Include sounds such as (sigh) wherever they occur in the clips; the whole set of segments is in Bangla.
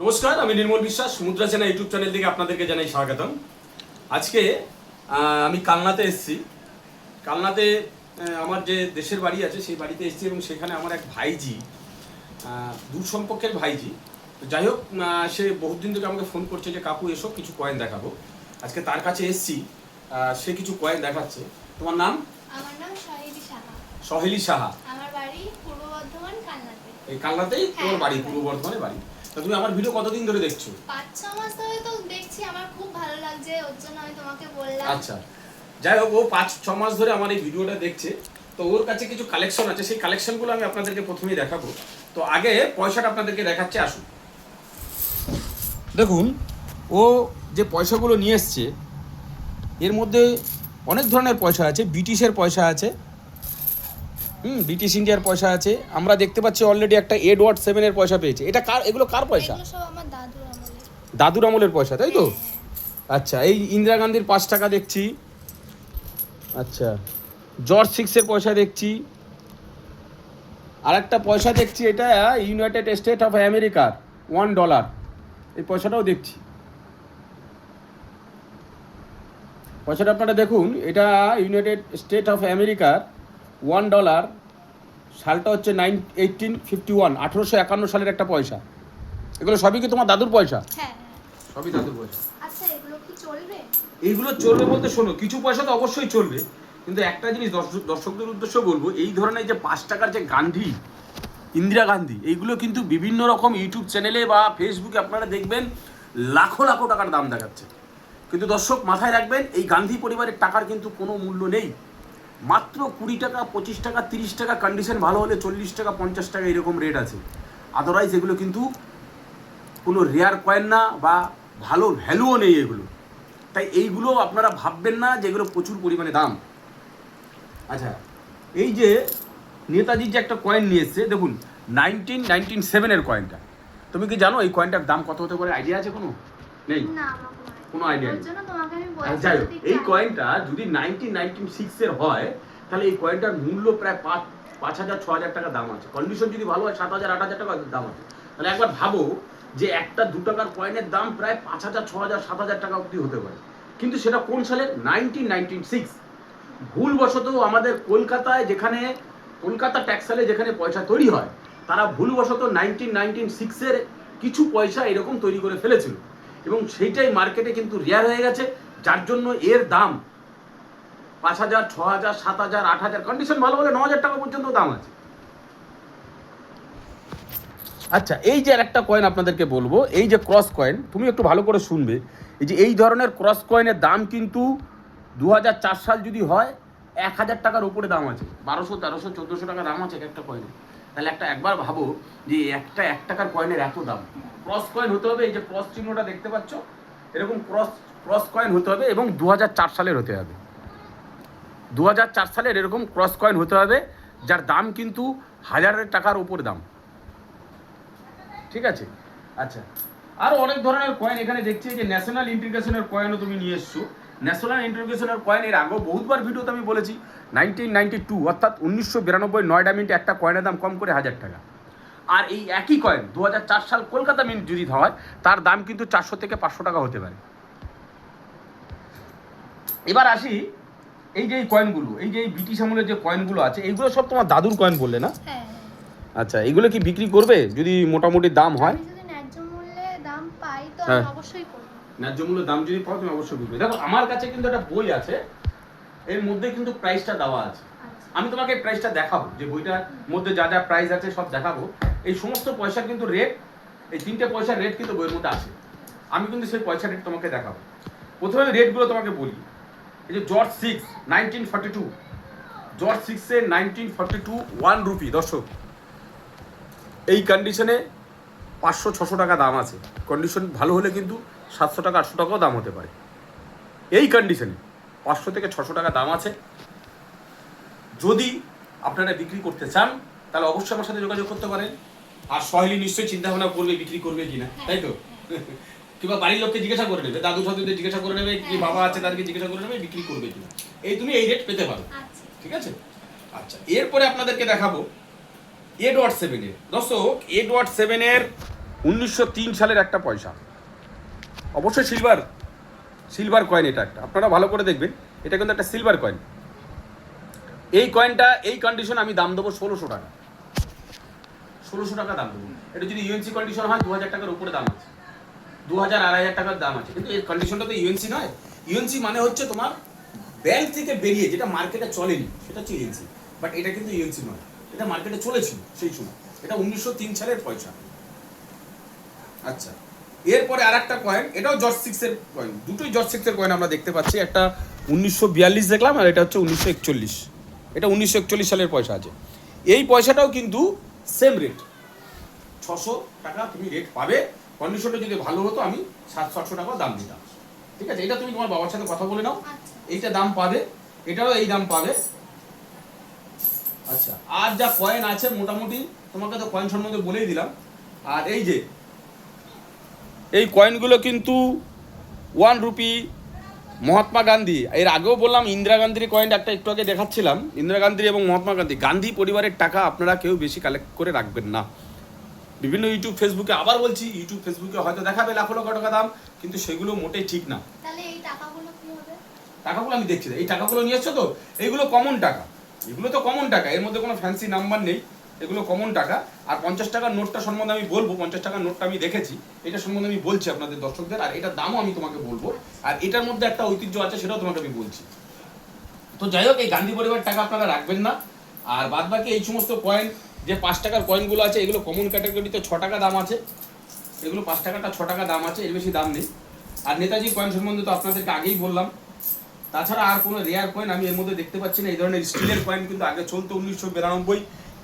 নমস্কার আমি নির্মল বিশ্বাস মুদ্রা চেনা ইউটিউব চ্যানেল থেকে আপনাদেরকে জানাই স্বাগতম। আজকে আমি কালনাতে এসেছি। কালনাতে আমার যে দেশের বাড়ি আছে সেই বাড়িতে এসেছি এবং সেখানে আমার এক ভাইজি দূর সম্পর্কের ভাইজি। তো যাই হোক সে বহুদিন থেকে আমাকে ফোন করছে যে কাকু এসো কিছু কয়েন দেখাবো। আজকে তার কাছে এসেছি সে কিছু কয়েন দেখাচ্ছে। তোমার নাম? আমার নাম শাহিদি সাহা। সহেলি সাহা। আমার বাড়ি পূর্ব বর্ধমান কান্নাতে এই কালনাতেই তোমার হ্যাঁ। বাড়ি পূর্ব বর্ধমানে বাড়ি। তা তুমি আমার ভিডিও কতদিন ধরে দেখছ? পাঁচ ছ মাস ধরে তো দেখছি আমার খুব ভালো লাগছে ওর জন্য আমি তোমাকে বললাম। আচ্ছা যাই হোক ও পাঁচ ছ মাস ধরে আমার এই ভিডিওটা দেখছে। তো ওর কাছে কিছু কালেকশন আছে সেই কালেকশনগুলো আমি আপনাদেরকে প্রথমেই দেখাবো। তো আগে পয়সাটা আপনাদেরকে দেখাচ্ছে আসুন। দেখুন ও যে পয়সাগুলো নিয়ে এসছে এর মধ্যে অনেক ধরনের পয়সা আছে ব্রিটিশের পয়সা আছে হুম ব্রিটিশ ইন্ডিয়ার পয়সা আছে। আমরা দেখতে পাচ্ছি অলরেডি একটা এডওয়ার্ড সেভেনের পয়সা পেয়েছে। এটা কার এগুলো কার পয়সা? দাদুর আমলের। পয়সা তাই তো? হ্যাঁ, আচ্ছা এই ইন্দিরা গান্ধীর পাঁচ টাকা দেখছি। আচ্ছা জর্জ সিক্সের পয়সা দেখছি। আর একটা পয়সা দেখছি এটা ইউনাইটেড স্টেট অফ আমেরিকার ওয়ান ডলার এই পয়সাটাও দেখছি। পয়সাটা আপনারা দেখুন এটা ইউনাইটেড স্টেট অফ আমেরিকার ওয়ান ডলার সালটা হচ্ছে নাইন এইটিন ফিফটি ওয়ান আঠেরোশো একান্ন সালের একটা পয়সা। এগুলো সবই কি তোমার দাদুর পয়সা? হ্যাঁ। সবই দাদুর পয়সা। আচ্ছা এগুলো কি চলবে? এইগুলো চলবে বলতে শোনো কিছু পয়সা তো অবশ্যই চলবে কিন্তু একটা জিনিস দর্শক- দর্শকদের উদ্দেশ্য বলব এই ধরনের যে পাঁচ টাকার যে গান্ধী ইন্দিরা গান্ধী এইগুলো কিন্তু বিভিন্ন রকম ইউটিউব চ্যানেলে বা ফেসবুকে আপনারা দেখবেন লাখো লাখো টাকার দাম দেখাচ্ছে। কিন্তু দর্শক মাথায় রাখবেন এই গান্ধী পরিবারের টাকার কিন্তু কোনো মূল্য নেই। মাত্র কুড়ি টাকা, পঁচিশ টাকা, তিরিশ টাকা কন্ডিশন ভালো হলে চল্লিশ টাকা, পঞ্চাশ টাকা এরকম রেট আছে। আদারওয়াইজ এগুলো কিন্তু কোনো রেয়ার কয়েন না বা ভালো ভ্যালুও নেই এগুলো। তাই এইগুলো আপনারা ভাববেন না যে এগুলো প্রচুর পরিমাণে দাম। আচ্ছা এই যে নেতাজির যে একটা কয়েন নিয়ে এসছে, দেখুন নাইনটিন নাইনটিন সেভেনের কয়েনটা তুমি কি জানো এই কয়েনটার দাম কত হতে পারে? আইডিয়া আছে কোনো? নেই? কোনো ওর নেই। বলছি যাই হোক এই কয়েনটা যদি নাইনটিন নাইনটিন সিক্সের হয় তাহলে এই কয়েনটার মূল্য প্রায় পাঁচ পাঁচ হাজার ছ হাজার টাকা দাম আছে। কন্ডিশন যদি ভালো হয় সাত হাজার আট হাজার টাকা দাম আছে। তাহলে একবার ভাবো যে একটা দু টাকার কয়েনের দাম প্রায় পাঁচ হাজার ছ হাজার সাত হাজার টাকা অবধি হতে পারে। কিন্তু সেটা কোন সালে? নাইনটিন নাইনটিন সিক্স ভুলবশত আমাদের কলকাতায় যেখানে কলকাতা ট্যাক্স সালে যেখানে পয়সা তৈরি হয় তারা ভুলবশত নাইনটিন নাইনটিন সিক্সের কিছু পয়সা এরকম তৈরি করে ফেলেছিল। এবং সেইটাই মার্কেটে কিন্তু রেয়ার হয়ে গেছে, যার জন্য এর দাম পাঁচ হাজার ছ হাজার, সাত হাজার, আট হাজার কন্ডিশন ভালো হলে ন হাজার টাকা পর্যন্ত দাম আছে। আচ্ছা এই যে একটা কয়েন আপনাদেরকে বলব, এই যে ক্রস কয়েন তুমি একটু ভালো করে শুনবে, এই যে এই ধরনের ক্রস কয়েনের দাম কিন্তু দু হাজার চার সাল যদি হয়, এক হাজার টাকার উপরে দাম আছে, বারোশো, তেরোশো, চোদ্দোশো টাকা দাম আছে এক একটা কয়েনের তাহলে একটা একবার ভাবো যে একটা এক টাকার কয়েনের এত দাম। ক্রস কয়েন হতে হবে, এই যে ক্রস চিহ্নটা দেখতে পাচ্ছ? এরকম ক্রস ক্রস কয়েন হতে হবে এবং দু হাজার চার সালের হতে হবে। দু হাজার চার সালের এরকম ক্রস কয়েন হতে হবে, যার দাম কিন্তু হাজারের টাকার উপর দাম। ঠিক আছে? আচ্ছা। আরও অনেক ধরনের কয়েন এখানে দেখছি যে ন্যাশনাল ইন্টিগ্রেশনের কয়েনও তুমি নিয়ে এসছো। ন্যাশনাল ইন্টিগ্রেশনের কয়েন এর আগেও বহুতবার ভিডিওতে আমি বলেছি নাইনটিন নাইনটি টু অর্থাৎ উনিশশো বিরানব্বই নয়ডা মিনিটে একটা কয়েনের দাম কম করে হাজার টাকা আর এই একই কয়েন দু হাজার চার সাল কলকাতা মিন্ট যদি হয় তার দাম কিন্তু চারশো থেকে পাঁচশো টাকা হতে পারে এবার আসি এই যে এই কয়েনগুলো এই যে এই ব্রিটিশ আমলের যে কয়েনগুলো আছে এইগুলো সব তোমার দাদুর কয়েন বললে না হ্যাঁ হ্যাঁ। আচ্ছা এগুলো কি বিক্রি করবে যদি মোটামুটি দাম হয় যদি ন্যায্য মূল্যে দাম পাই তো হ্যাঁ। অবশ্যই ন্যায্য মূল্য দাম যদি পাও তুমি অবশ্যই বুঝবে। দেখো আমার কাছে কিন্তু একটা বই আছে এর মধ্যে কিন্তু প্রাইসটা দেওয়া আছে। আচ্ছা। আমি তোমাকে প্রাইসটা দেখাবো যে বইটার মধ্যে যা যা প্রাইস আছে সব দেখাবো। এই সমস্ত পয়সা কিন্তু রেট এই তিনটে পয়সার রেট কিন্তু বইয়ের মধ্যে আছে। আমি কিন্তু সেই পয়সা রেট তোমাকে দেখাবো। প্রথমে রেটগুলো তোমাকে বলি। এই যে George six nineteen forty two George সিক্সের nineteen forty two one rupee দর্শক। এই কন্ডিশনে পাঁচশো ছশো টাকা দাম আছে। কন্ডিশন ভালো হলে কিন্তু সাতশো টাকা আটশো টাকাও দাম হতে পারে। এই কন্ডিশনে পাঁচশো থেকে ছশো টাকা দাম আছে। যদি আপনারা বিক্রি করতে চান তাহলে অবশ্যই আমার সাথে যোগাযোগ করতে পারেন। আর সহেলি নিশ্চয়ই চিন্তা ভাবনা করবে বিক্রি করবে কিনা তাই তো? (laughs) কিংবা বাড়ির লোককে জিজ্ঞাসা করে নেবে দাদু ঠাকুরদের জিজ্ঞাসা করে নেবে কি বাবা আছে তাদেরকে জিজ্ঞাসা করে নেবে বিক্রি করবে কিনা। এই তুমি এই রেট পেতে পারো। আচ্ছা। ঠিক আছে? আচ্ছা এরপরে আপনাদেরকে দেখাবো এডওয়ার্ড সেভেনের দর্শক এডওয়ার্ড সেভেনের উনিশশো তিন সালের একটা পয়সা। অবশ্যই সিলভার সিলভার কয়েন এটা একটা। আপনারা ভালো করে দেখবেন, এটা কিন্তু একটা সিলভার কয়েন এই কয়েনটা এই কন্ডিশন আমি দাম দেবো ষোলোশো টাকা। ষোলোশো টাকা দাম দেবো। এটা যদি ইউএনসি কন্ডিশন হয় দু হাজার টাকার উপরে দাম আছে। দু হাজার আড়াই হাজার টাকার দাম আছে। কিন্তু এই কন্ডিশনটা তো ইউএনসি নয়। ইউএনসি মানে হচ্ছে তোমার ব্যাংক থেকে বেরিয়ে, যেটা মার্কেটে চলেনি, সেটা হচ্ছে ইউএনসি বাট এটা কিন্তু ইউএনসি নয়। এটা মার্কেটে চলেছিল সেই সময়। এটা উনিশশো তিন সালের পয়সা। আচ্ছা। এরপরে আর একটা কয়েন এটাও জর্জ সিক্সের কয়েন দুটোই জর্জ সিক্সের কয়েন আমরা দেখতে পাচ্ছি। একটা উনিশশো বিয়াল্লিশ দেখলাম আর এটা হচ্ছে উনিশশো একচল্লিশ। এটা উনিশশো একচল্লিশ সালের পয়সা আছে। এই পয়সাটাও কিন্তু সেম রেট ছশো টাকা তুমি রেট পাবে। কন্ডিশনটা যদি ভালো হতো আমি সাত সাতশো টাকা দাম দিতাম। ঠিক আছে? এটা তুমি তোমার বাবার সাথে কথা বলে নাও। আচ্ছা। এইটা দাম পাবে। এটাও এই দাম পাবে। আচ্ছা আর যা কয়েন আছে মোটামুটি তোমাকে তো কয়েন সম্বন্ধে বলেই দিলাম। আর এই যে এই কয়েনগুলো কিন্তু ওয়ান রুপি মহাত্মা গান্ধী। এর আগেও বললাম ইন্দিরা গান্ধীর কয়েন একটা একটু আগে দেখাচ্ছিলাম। ইন্দিরা গান্ধী এবং মহাত্মা গান্ধী। গান্ধী পরিবারের টাকা আপনারা কেউ বেশি কালেক্ট করে রাখবেন না। বিভিন্ন ইউটিউব ফেসবুকে আবার বলছি ইউটিউব ফেসবুকে হয়তো দেখাবে লাখো লক্ষ টাকা দাম কিন্তু সেগুলো মোটেই ঠিক না। টাকাগুলো আমি দেখছি এই টাকাগুলো নিয়ে এসছো তো? এইগুলো কমন টাকা। এগুলো তো কমন টাকা। এর মধ্যে কোনো ফ্যান্সি নাম্বার নেই। এগুলো কমন টাকা। আর পঞ্চাশ টাকার নোটটা সম্বন্ধে আমি বলব, পঞ্চাশ টাকার নোটটা আমি দেখেছি। এটা সম্বন্ধে আমি বলছি আপনাদের দর্শকদের, আর এটার দামও আমি তোমাকে বলব। আর এটার মধ্যে একটা ঐতিহ্য আছে, সেটাও তোমাকে আমি বলছি। তো যাই হোক, এই গান্ধী পরিবার টাকা আপনারা রাখবেন না। আর বাদ বাকি এই সমস্ত কয়েন যে পাঁচ টাকার কয়েনগুলো আছে, এগুলো কমন ক্যাটাগরিতে ছ টাকা দাম আছে। এগুলো পাঁচ টাকাটা ছ টাকা দাম আছে, এর বেশি দাম নেই। আর নেতাজি কয়েন সম্বন্ধে তো আপনাদেরকে আগেই বললাম। তাছাড়া আর কোনো রেয়ার কয়েন আমি এর মধ্যে দেখতে পাচ্ছি না। এই ধরনের স্টিলের কয়েন কিন্তু আগে চলতো উনিশশো বিরানব্বই।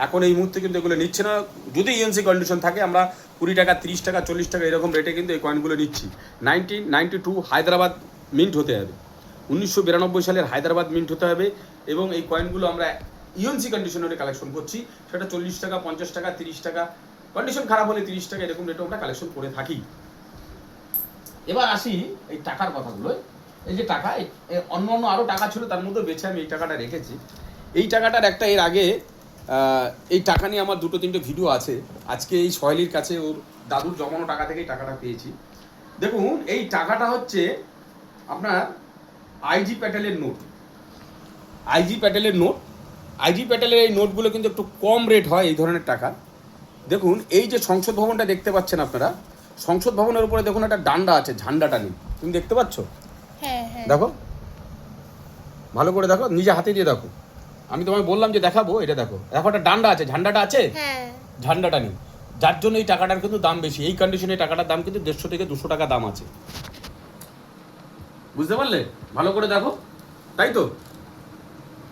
এখন এই মুহূর্তে কিন্তু এগুলো নিচ্ছে না। যদি ইএনসি কন্ডিশন থাকে, আমরা কুড়ি টাকা, তিরিশ টাকা, চল্লিশ টাকা এরকম রেটে কিন্তু এই কয়েনগুলো নিচ্ছি। Nineteen ninety two Hyderabad mint হতে হবে। উনিশশো বিরানব্বই সালের হায়দ্রাবাদ মিন্ট হতে হবে এবং এই কয়েনগুলো আমরা ইউএনসি কন্ডিশনে কালেকশন করছি। সেটা চল্লিশ টাকা, পঞ্চাশ টাকা, তিরিশ টাকা কন্ডিশন খারাপ হলে তিরিশ টাকা এরকম রেটে আমরা কালেকশন করে থাকি। এবার আসি এই টাকার কথাগুলো এই যে টাকা অন্য অন্য আরও টাকা ছিল, তার মধ্যে বেছে আমি এই টাকাটা রেখেছি। এই টাকাটার একটা এর আগে এই টাকা নিয়ে আমার দুটো তিনটে ভিডিও আছে। আজকে এই সহেলির কাছে ওর দাদুর জমানো টাকা থেকে এই টাকাটা পেয়েছি। দেখুন, এই টাকাটা হচ্ছে আপনার আইজি প্যাটেলের নোট আইজি প্যাটেলের নোট আইজি প্যাটেলের এই নোটগুলো কিন্তু একটু কম রেট হয় এই ধরনের টাকা। দেখুন, এই যে সংসদ ভবনটা দেখতে পাচ্ছেন আপনারা, সংসদ ভবনের উপরে দেখুন একটা ডান্ডা আছে, ঝান্ডাটা নেই। তুমি দেখতে পাচ্ছ? দেখো। ভালো করে দেখো নিজে হাতে দিয়ে দেখো। আমি তোমায় বললাম যে দেখাবো এটা দেখো। দেখো একটা ডান্ডা আছে ঝান্ডাটা আছে? হ্যাঁ। ঝান্ডাটা নেই। যার জন্য এই টাকাটার কিন্তু দাম বেশি। এই কন্ডিশনে টাকাটার দাম কিন্তু দেড়শো থেকে দুশো টাকা দাম আছে। বুঝতে পারলে? ভালো করে দেখো। তাই তো?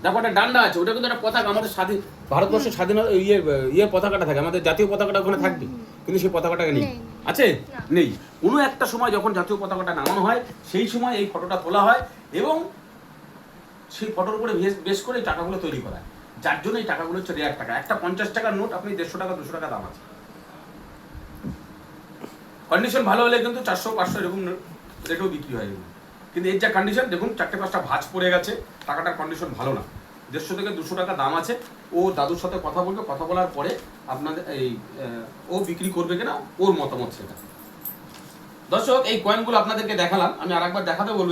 দেখো একটা ডান্ডা আছে ওটা কিন্তু একটা পতাকা। আমাদের স্বাধীন ভারতবর্ষের স্বাধীনতা ইয়ে ইয়ে পতাকাটা থাকে। আমাদের জাতীয় পতাকাটা ওখানে থাকবে। কিন্তু সেই পতাকাটা নেই। নেই। আছে? নেই। কোনো একটা সময় যখন জাতীয় পতাকাটা নামানো হয় সেই সময় এই ফটোটা তোলা হয় এবং সেই ফটোর উপরে বেশ করে এই টাকাগুলো তৈরি করা হয়। যার জন্য এই টাকাগুলো হচ্ছে রেয়ার টাকা। একটা পঞ্চাশ টাকার নোট আপনি দেড়শো টাকা দুশো টাকা দাম আছে। কন্ডিশন ভালো হলে কিন্তু চারশো পাঁচশো এরকম রেটেও বিক্রি হয়। কিন্তু এর যা কন্ডিশন দেখুন চারটে পাঁচটা ভাঁজ পড়ে গেছে। টাকাটার কন্ডিশন ভালো না। দেড়শো থেকে দুশো টাকা দাম আছে। ও দাদুর সাথে কথা বলবে, কথা বলার পরে আপনাদের এই ও বিক্রি করবে কিনা, ওর মতামত সেটা। দর্শক, এই কয়েনগুলো আপনাদেরকে দেখালাম, আমি আর একবার দেখাতে বলব।